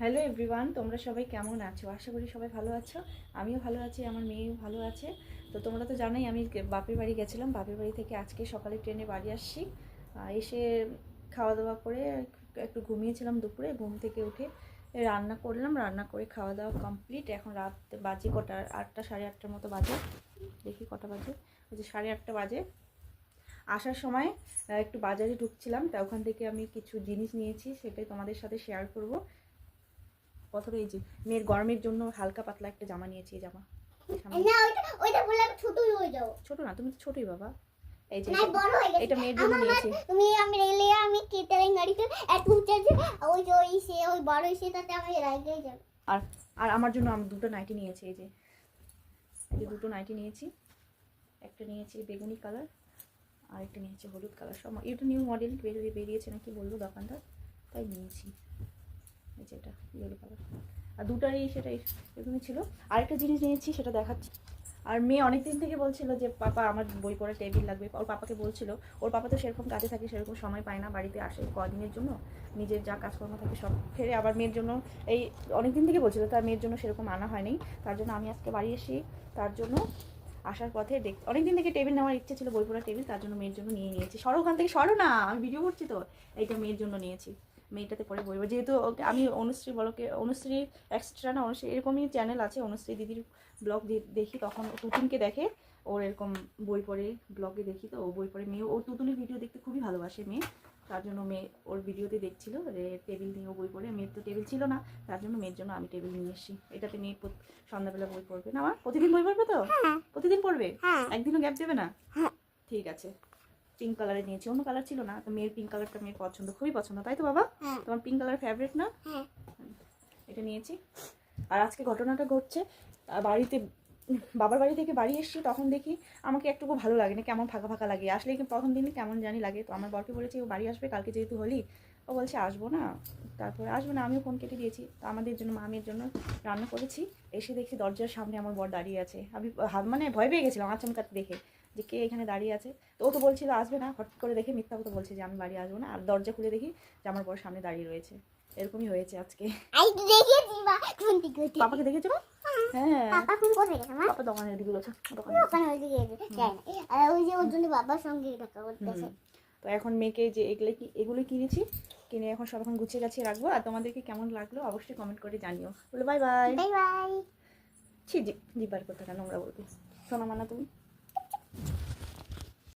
Hello everyone তোমরা সবাই কেমন আছো? আশা করি সবাই ভালো আছো। আমিও ভালো আছি, আমার মেয়েও ভালো আছে। তো তোমরা তো জানোই, আমি বাপের বাড়ি গেছিলাম। বাপের বাড়ি থেকে আজকে সকালে ট্রেনে বাড়ি আসছি। এসে খাওয়া দাওয়া করে একটু ঘুমিয়েছিলাম দুপুরে। ঘুম থেকে উঠে রান্না করলাম। রান্না করে খাওয়া দাওয়া কমপ্লিট এখন রাত বাজে কটা? আটটা, সাড়ে আটটার মতো বাজে। দেখি কটা বাজে। ওই যে সাড়ে আটটা বাজে। আসার সময় একটু বাজারে ঢুকছিলাম। তা ওখান থেকে আমি কিছু জিনিস নিয়েছি, সেটাই তোমাদের সাথে শেয়ার করব। প্রথমে এই যে মেয়ের গরমের জন্য হালকা পাতলা একটা জামা নিয়েছি এই জামা। বললে ছোট না তুমি তো ছোটই বাবা। এই যে এটা- মেয়ের জন্য নিয়েছি। তুমি আমি রেলে আমি কেটারিং গাড়িতে এত উঠে আছে ওই যে ওই সে ওই বড় আমি যাব। আর আর আমার জন্য আমি দুটো নাইটি নিয়েছি এই যে। এই যে দুটো নাইটি নিয়েছি। একটা নিয়েছি বেগুনি কালার আর একটা নিয়েছি হলুদ কালার। সব এটা নিউ মডেল বেরিয়ে বেরিয়েছে নাকি বলব দোকানদার তাই নিয়েছি এই যে এটা ইয়েলো কালার আর দুটারই সেটা এরকমই ছিল। আরেকটা জিনিস নিয়েছি, সেটা দেখাচ্ছি। আর মেয়ে অনেক দিন থেকে বলছিল যে, পাপা, আমার বই পড়ার টেবিল লাগবে। ওর পাপাকে বলছিল, ওর পাপা তো সেরকম কাজে থাকে, সেরকম সময় পায় না, বাড়িতে আসে কদিনের জন্য। নিজের যা কাজকর্ম থাকে সব ফেরে আবার মেয়ের জন্য। এই অনেক দিন থেকে বলছিল, তার মেয়ের জন্য সেরকম আনা হয়নি। তার জন্য আমি আজকে বাড়ি এসে তার জন্য আসার পথে দেখ অনেক দিন থেকে টেবিল নেওয়ার ইচ্ছে ছিল বই পড়ার টেবিল, তার জন্য মেয়ের জন্য নিয়ে নিয়েছি। সরো ওখান থেকে, সরো না, আমি ভিডিও করছি তো। এইটা মেয়ের জন্য নিয়েছি। মেয়েটাতে পরে বই পড়- যেহেতু আমি অনুশ্রী বলকে অনুশ্রী এক্সট্রা না অনুশ্রী এরকমই চ্যানেল আছে অনুশ্রী দিদির ব্লগ দেখি তখন ও তুতুনকে দেখে ওর এরকম বই পড়ে ব্লগে দেখি তো ও বই পড়ে মেয়ে। ওর তুতুনের ভিডিও দেখতে খুবই ভালোবাসে মেয়ে তার জন্য মেয়ে ওর ভিডিওতে দেখছিল টেবিল নিয়ে ও বই পড়ে। মেয়ের তো টেবিল ছিল না তার জন্য মেয়ের জন্য আমি টেবিল নিয়ে এসেছি। এটাতে মেয়ে সন্ধ্যাবেলা বই পড়বে। না আমার প্রতিদিন বই পড়বে তো? প্রতিদিন পড়বে? হ্যাঁ। একদিনও গ্যাপ দেবে না? হ্যাঁ। ঠিক আছে। পিঙ্ক কালারে নিয়েছি। অন্য কালার ছিল না তো মেয়ের পিঙ্ক কালারটা মেয়ের পছন্দ খুবই পছন্দ। তাই তো বাবা? হ্যাঁ। তোমার পিঙ্ক কালার ফেভারিট না? হ্যাঁ। এটা নিয়েছি। আর আজকে ঘটনাটা ঘটছে বাড়িতে বাবার বাড়ি থেকে বাড়ি এসেছি তখন দেখি আমাকে একটুকু ভালো লাগে না কেমন ফাঁকা ফাঁকা লাগে। আসলে কি প্রথম দিনই কেমন জানি লাগে। তো আমার বরকে বলেছি ও বাড়ি আসবে কালকে যেহেতু হলি। ও বলছে আসব না। তারপরে আসব না আমিও ফোন কেটে দিয়েছি। তো আমাদের জন্য মামির জন্য রান্না করেছি। এসে দেখছি দরজার সামনে আমার বর দাঁড়িয়ে আছে। আমি মানে ভয় পেয়ে গেছিলাম আচমকাতে দেখে যে কে এখানে দাঁড়িয়ে আছে। তো ও তো বলছিল আসবে না। হঠাৎ করে দেখে মিথ্যা কথা বলছে যে আমি বাড়ি আসব না। আর দরজা খুলে দেখি যে আমার বর সামনে দাঁড়িয়ে রয়েছে। এরকমই হয়েছে আজকে? পাপাকে দেখেছ হ্যাঁ। পাপা কোন কোথায় গেছে মা? পাপা দোকানের দিকে গেছে দোকানে ওখানে ওইদিকে গেছে যাই না। আর ওই যে ওর জন্য বাবার সঙ্গে দেখা করতেছে। তো এখন মেয়েকে যে এগুলো কি এগুলো কিনেছি কিনে এখন সব এখন গুছিয়ে গাছিয়ে রাখব। আর তোমাদেরকে কেমন লাগল অবশ্যই কমেন্ট করে জানিও। বলো বাই বাই। Bye bye. ছি জি জিবার কথা নোংরা বলবে। শোনা মানা তুমি।